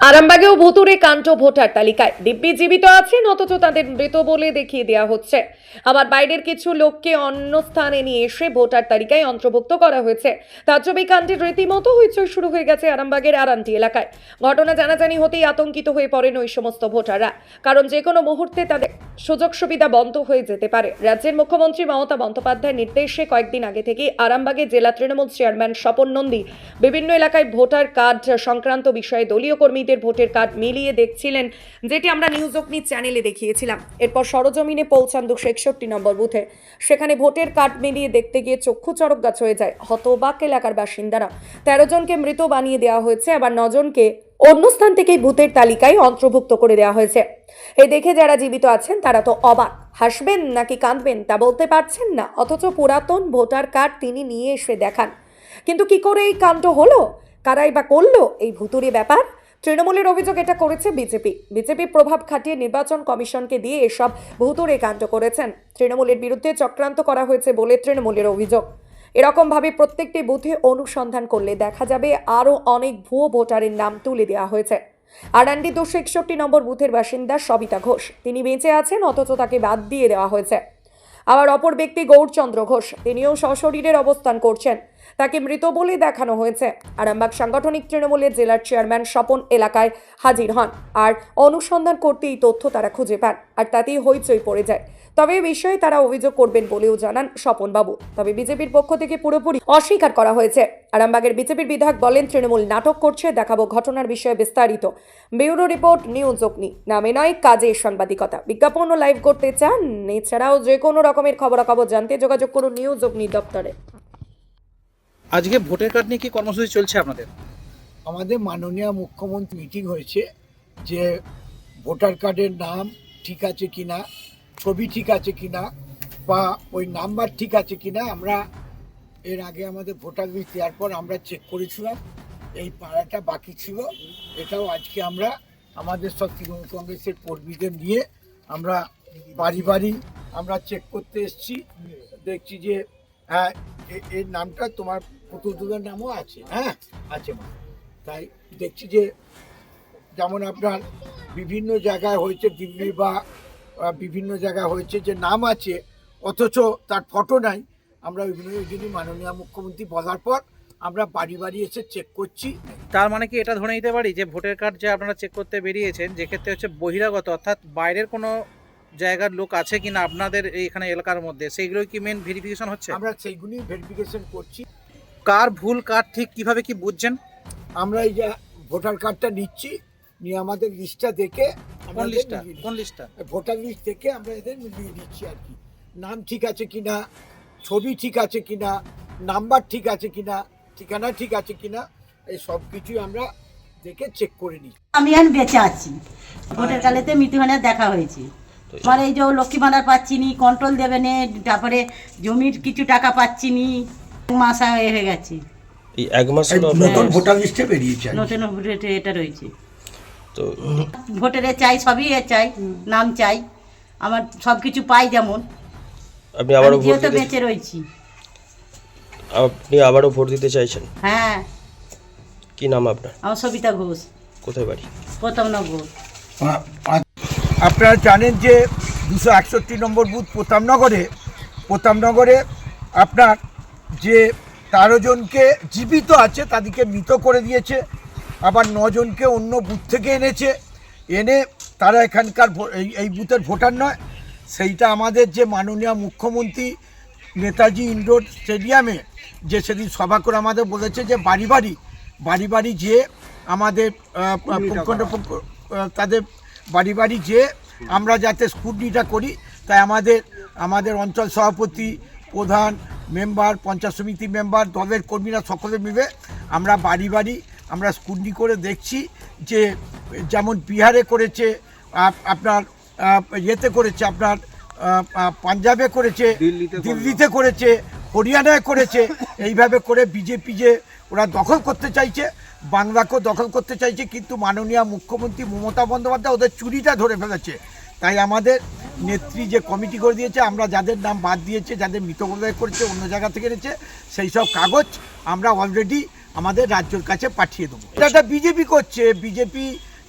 আরামবাগেও ভুতুরে কাণ্ড ভোটার তালিকায়। দিব্যি জীবিত আছেন, অথচ তাদের মৃত বলে দেখিয়ে দেওয়া হচ্ছে। আবার বাইরের কিছু লোককে অন্য স্থানে নিয়ে এসে ভোটার তালিকায় অন্তর্ভুক্ত করা হয়েছে। তাজ্জবি কাণ্ডের রীতিমতো হইচই শুরু হয়ে গেছে আরামবাগের আরান্টি এলাকায়। ঘটনা জানাজানি হতেই আতঙ্কিত হয়ে পড়েন ওই সমস্ত ভোটাররা। কারণ যে কোনো মুহূর্তে তাদের সুযোগ সুবিধা বন্ধ হয়ে যেতে পারে। রাজ্যের মুখ্যমন্ত্রী মমতা বন্দ্যোপাধ্যায়ের নির্দেশে কয়েকদিন আগে থেকে আরামবাগে জেলা তৃণমূল চেয়ারম্যান স্বপন নন্দী বিভিন্ন এলাকায় ভোটার কার্ড সংক্রান্ত বিষয়ে দলীয় কর্মীদের ভোটের কার্ড মিলিয়ে দেখছিলেন, যেটি আমরা নিউজ অগ্নি চ্যানেলে দেখিয়েছিলাম। এরপর সরজমিনে পৌঁছান দুশো একষট্টি নম্বর বুথে। সেখানে ভোটের কার্ড মিলিয়ে দেখতে গিয়ে চক্ষু চড়ক গাছ হয়ে যায়। হতবাক এলাকার বাসিন্দারা। তেরো জনকে মৃত বানিয়ে দেওয়া হয়েছে, আবার নজনকে অন্য স্থান থেকেই ভূতের তালিকায় অন্তর্ভুক্ত করে দেওয়া হয়েছে। এ দেখে যারা জীবিত আছেন, তারা তো অবাক। হাসবেন নাকি কাঁদবেন, তা বলতে পারছেন না। অথচ পুরাতন ভোটার কার্ড তিনি নিয়ে এসে দেখান। কিন্তু কি করে এই কাণ্ড হলো? কারাই বা করল? এই ভুতুরি ব্যাপার? তৃণমূলের অভিযোগ এটা করেছে বিজেপি। বিজেপির প্রভাব খাটিয়ে নির্বাচন কমিশনকে দিয়ে এসব ভুতুরে কাণ্ড করেছেন। তৃণমূলের বিরুদ্ধে চক্রান্ত করা হয়েছে বলে তৃণমূলের অভিযোগ। এরকমভাবে প্রত্যেকটি বুথে অনুসন্ধান করলে দেখা যাবে আরও অনেক ভুয়ো ভোটারের নাম তুলে দেওয়া হয়েছে। আরান্ডি দুশো একষট্টি নম্বর বুথের বাসিন্দা সবিতা ঘোষ। তিনি বেঁচে আছেন, অথচ তাকে বাদ দিয়ে দেওয়া হয়েছে। আবার অপর ব্যক্তি গৌরচন্দ্র ঘোষ, তিনিও সশরীরের অবস্থান করছেন। তাকে মৃত বলে দেখানো হয়েছে। আরামবাগ সাংগঠনিক তৃণমূলের জেলার চেয়ারম্যান স্বপন এলাকায় হাজির হন। আর অনুসন্ধান করতেই তথ্য তারা খুঁজে পান। আর তাতেই হইচই পড়ে যায়। তবে এ বিষয়ে তারা অভিযোগ করবেন বলেও জানান স্বপনবাবু। তবে বিজেপির পক্ষ থেকে পুরোপুরি অস্বীকার করা হয়েছে। আরামবাগের বিজেপির বিধায়ক বলেন তৃণমূল নাটক করছে দেখাবো ঘটনার বিষয়ে বিস্তারিত। ব্যুরো রিপোর্ট নিউজ অগ্নি। নামে নয় কাজে সাংবাদিকতা। বিজ্ঞাপন ও লাইভ করতে চান? এছাড়াও যে কোনো রকমের খবরাখবর জানতে যোগাযোগ করুন নিউজ অগ্নি দপ্তরে। আজকে ভোটার কার্ড নিয়ে কি কর্মসূচি চলছে আপনাদের? আমাদের মাননীয় মুখ্যমন্ত্রী মিটিং হয়েছে যে ভোটার কার্ডের নাম ঠিক আছে কিনা ছবি ঠিক আছে কিনা বা ওই নাম্বার ঠিক আছে কিনা, আমরা এর আগে আমাদের ভোটার লিস্ট দেওয়ার পর আমরা চেক করেছিলাম। এই পাড়াটা বাকি ছিল। এটাও আজকে আমরা আমাদের সব তৃণমূল কংগ্রেসের কর্মীদের নিয়ে আমরা বাড়ি বাড়ি আমরা চেক করতে এসেছি। দেখছি যে হ্যাঁ এর নামটা তোমার পুতুলদের নামও আছে। হ্যাঁ আছে মা। তাই দেখছি যে, যেমন আপনার বিভিন্ন জায়গায় হয়েছে দিল্লি বা বিভিন্ন জায়গা হয়েছে যে নাম আছে অথচ তার ফটো নাই। আমরা ওই জন্যই মাননীয় মুখ্যমন্ত্রী বলার পর আমরা বাড়ি বাড়ি এসে চেক করছি। তার মানে কি এটা ধরে নিতে পারি যে ভোটার কার্ড যে আপনারা চেক করতে বেরিয়েছেন যে ক্ষেত্রে হচ্ছে বহিরাগত অর্থাৎ বাইরের কোনো জায়গার লোক আছে কিনা আপনাদের এখানে এলাকার মধ্যে সেইগুলোই কি মেন ভেরিফিকেশন হচ্ছে? আমরা সেইগুলি ভেরিফিকেশন করছি। কার ভুল কার ঠিক কীভাবে কি বুঝছেন? আমরা এই যে ভোটার কার্ডটা নিচ্ছি নিয়ে আমাদের লিস্টটা দেখে কোন লিস্টটা? কোন লিস্টটা? ভোটার লিস্ট থেকে আমরা এদের মিলিয়ে দিচ্ছি আর কি। নাম ঠিক আছে কিনা ছবি ঠিক আছে কিনা নাম্বার ঠিক আছে কিনা ঠিকানা ঠিক আছে কিনা এই সব কিছুই আমরা দেখে চেক করে নিই আমি এখন বেঁচে আছি। ভোটের কালেতে মৃত্যুহানে দেখা হয়েছে। আমার এই যে লক্ষ্মী ভাণ্ডার পাচ্ছি নি কন্ট্রোল দেবে নে তারপরে জমির কিছু টাকা পাচ্ছি নি মাসা হয়ে গেছে। এই এক মাস হলো নতুন ভোটার লিস্টে বেরিয়েছে আর। নতুন ভোটের এটা রয়েছে। তো ভোটের চাই সবই এ চাই নাম চাই আমার সব কিছু পাই যেমন। আপনি আবারও আমি ভোট দিতে বেঁচে রয়েছি। আপনি আবারও ভোট দিতে চাইছেন? হ্যাঁ। কি নাম আপনার? আমার সবিতা ঘোষ। কোথায় বাড়ি? প্রথম নগর আ- আ- আপনারা জানেন যে দুশো একষট্টি নম্বর বুথ প্রতাপনগরে প্রতাপনগরে আপনার যে তেরো জনকে জীবিত আছে তাদেরকে মৃত করে দিয়েছে। আবার নজনকে অন্য বুথ থেকে এনেছে। এনে তারা এখানকার এই বুথের ভোটার নয়। সেইটা আমাদের যে মাননীয় মুখ্যমন্ত্রী নেতাজি ইন্ডোর স্টেডিয়ামে যে সেদিন সভা করে আমাদের বলেছে যে বাড়ি বাড়ি বাড়ি বাড়ি যে আমাদের প্রখণ্ড তাদের বাড়ি বাড়ি যে আমরা যাতে স্কুটনিটা করি তাই আমাদের আমাদের অঞ্চল সভাপতি প্রধান মেম্বার পঞ্চায়েত সমিতি মেম্বার দলের কর্মীরা সকলে মিলে আমরা বাড়ি বাড়ি আমরা স্কুটনি করে দেখছি যে যেমন বিহারে করেছে আপনার ইয়েতে করেছে আপনার পাঞ্জাবে করেছে দিল্লিতে করেছে। হরিয়ানায় করেছে এইভাবে করে বিজেপি যে ওরা দখল করতে চাইছে বাংলাকেও দখল করতে চাইছে কিন্তু মাননীয় মুখ্যমন্ত্রী মমতা বন্দ্যোপাধ্যায় ওদের চুরিটা ধরে ফেলেছে। তাই আমাদের নেত্রী যে কমিটি করে দিয়েছে আমরা যাদের নাম বাদ দিয়েছে যাদের মৃতপ্রদায় করেছে অন্য জায়গা থেকে এনেছে সেই সব কাগজ আমরা অলরেডি আমাদের রাজ্যের কাছে পাঠিয়ে দেবো। এটা বিজেপি করছে। বিজেপি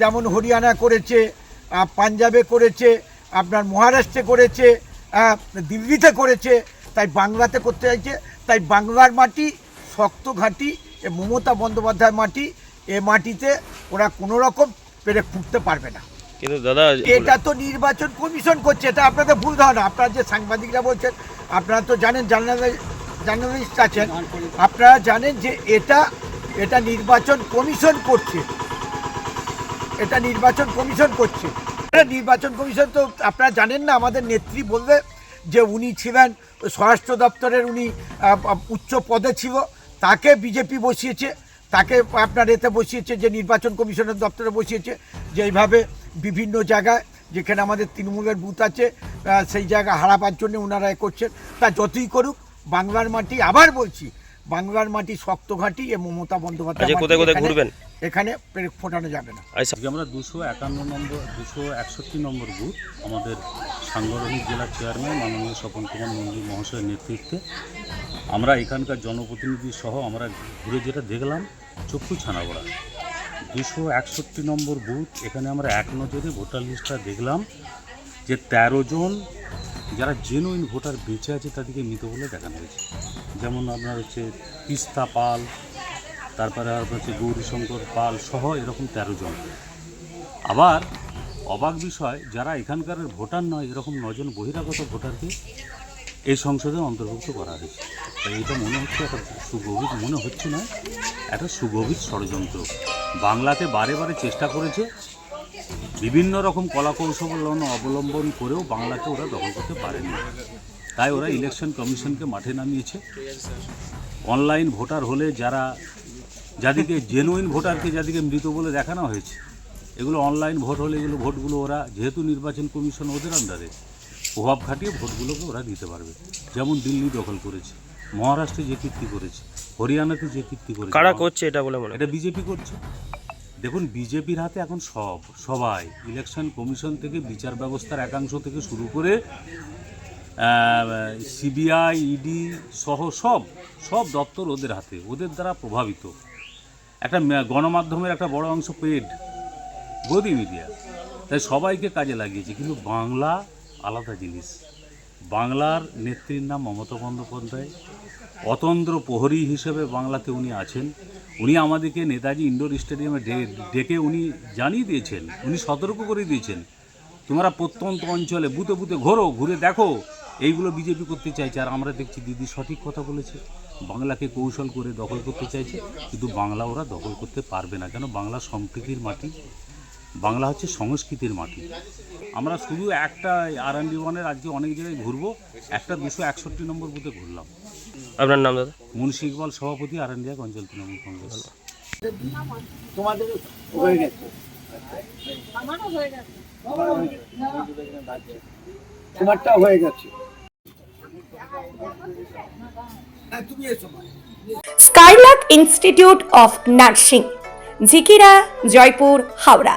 যেমন হরিয়ানা করেছে পাঞ্জাবে করেছে আপনার মহারাষ্ট্রে করেছে দিল্লিতে করেছে তাই বাংলাতে করতে চাইছে। তাই বাংলার মাটি শক্ত ঘাঁটি এ মমতা বন্দ্যোপাধ্যায় মাটি এ মাটিতে ওরা কোনো রকম পেরে ফুটতে পারবে না। কিন্তু দাদা এটা তো নির্বাচন কমিশন করছে এটা আপনাদের ভুল ধারণা। আপনারা যে সাংবাদিকরা বলছেন আপনারা তো জানেন জার্নালিস্ট জার্নালিস্ট আছেন আপনারা জানেন যে এটা এটা নির্বাচন কমিশন করছে। এটা নির্বাচন কমিশন করছে। নির্বাচন কমিশন তো আপনারা জানেন না, আমাদের নেত্রী বলবে যে উনি ছিলেন স্বরাষ্ট্র দপ্তরের উনি উচ্চ পদে ছিল। তাকে বিজেপি বসিয়েছে, তাকে আপনার এতে বসিয়েছে যে নির্বাচন কমিশনের দপ্তরে বসিয়েছে যে এইভাবে বিভিন্ন জায়গায় যেখানে আমাদের তৃণমূলের বুথ আছে সেই জায়গা হারাবার জন্য ওনারা এ করছেন। তা যতই করুক বাংলার মাটি আবার বলছি বাংলার মাটি শক্ত ঘাঁটি এ মমতা বন্দ্যোপাধ্যায় আজকে কোথায় কোথায় এখানে- ঘুরবেন? এখানে ফোটানো যাবে না। আচ্ছা। আজকে আমরা দুশো একান্ন নম্বর দুশো একষট্টি নম্বর বুথ আমাদের সাংগঠনিক জেলার চেয়ারম্যান মাননীয় স্বপন কুমার মন্দির মহাশয়ের নেতৃত্বে। আমরা এখানকার জনপ্রতিনিধি সহ আমরা ঘুরে যেটা দেখলাম চক্ষু ছানাবড়া দুশো একষট্টি নম্বর বুথ এখানে আমরা এক নজরে ভোটার লিস্টটা দেখলাম যে তেরো জন যারা জেনুইন ভোটার বেঁচে আছে তাদেরকে মৃত বলে দেখানো হয়েছে। যেমন আপনার হচ্ছে তিস্তা পাল, তারপরে আপনার হচ্ছে গৌরীশঙ্কর পাল সহ এরকম তেরো জন। আবার অবাক বিষয়, যারা এখানকার ভোটার নয়, এরকম নজন বহিরাগত ভোটারকে এই সংসদে অন্তর্ভুক্ত করা হয়েছে। তাই এটা মনে হচ্ছে একটা সুগভীর, মনে হচ্ছে না, একটা সুগভীর ষড়যন্ত্র। বাংলাতে বারে বারে চেষ্টা করেছে বিভিন্ন রকম কলাকৌশল অবলম্বন করেও বাংলাকে ওরা দখল করতে পারেনি। তাই ওরা ইলেকশন কমিশনকে মাঠে নামিয়েছে। অনলাইন ভোটার হলে যারা যাদেরকে জেনুইন ভোটারকে যাদেরকে মৃত বলে দেখানো হয়েছে এগুলো অনলাইন ভোট হলে এগুলো ভোটগুলো ওরা যেহেতু নির্বাচন কমিশন ওদের আন্ডারে প্রভাব খাটিয়ে ভোটগুলোকে ওরা দিতে পারবে। যেমন দিল্লি দখল করেছে মহারাষ্ট্রে যে কীর্তি করেছে হরিয়ানাতে যে কীর্তি করেছে। কারা করছে এটা বলে মনে এটা বিজেপি করছে। দেখুন, বিজেপির হাতে এখন সব, সবাই, ইলেকশন কমিশন থেকে, বিচার ব্যবস্থার একাংশ থেকে শুরু করে সিবিআই, ইডি সহ সব সব দপ্তর ওদের হাতে, ওদের দ্বারা প্রভাবিত। একটা গণমাধ্যমের একটা বড় অংশ পেড গদি মিডিয়া। তাই সবাইকে কাজে লাগিয়েছে, কিন্তু বাংলা আলাদা জিনিস। বাংলার নেত্রীর নাম মমতা বন্দ্যোপাধ্যায়, অতন্দ্র প্রহরী হিসেবে বাংলাতে উনি আছেন। উনি আমাদেরকে নেতাজি ইন্ডোর স্টেডিয়ামে ডেকে উনি জানিয়ে দিয়েছেন, উনি সতর্ক করে দিয়েছেন, তোমরা প্রত্যন্ত অঞ্চলে বুতে বুতে ঘোরো, ঘুরে দেখো, এইগুলো বিজেপি করতে চাইছে, আর আমরা দেখছি দিদি সঠিক কথা বলেছে, বাংলাকে কৌশল করে দখল করতে চাইছে, কিন্তু বাংলা ওরা দখল করতে পারবে না, কেন? বাংলা সম্প্রীতির মাটি বাংলা হচ্ছে সংস্কৃতির মাটি। আমরা শুধু একটা আর এন ওয়ানের আজকে অনেক জায়গায় ঘুরবো একটা দুশো একষট্টি নম্বর বুথে ঘুরলাম। আপনার নাম দাদা? মুন্সি ইকবাল সভাপতি আর এন ডি অঞ্চল তৃণমূল কংগ্রেস। তোমাদের হয়ে গেছে। তোমারটা হয়ে গেছে। হ্যাঁ, তুমি এসো Skylark Institute of Nursing Jhikira Jaipur Howrah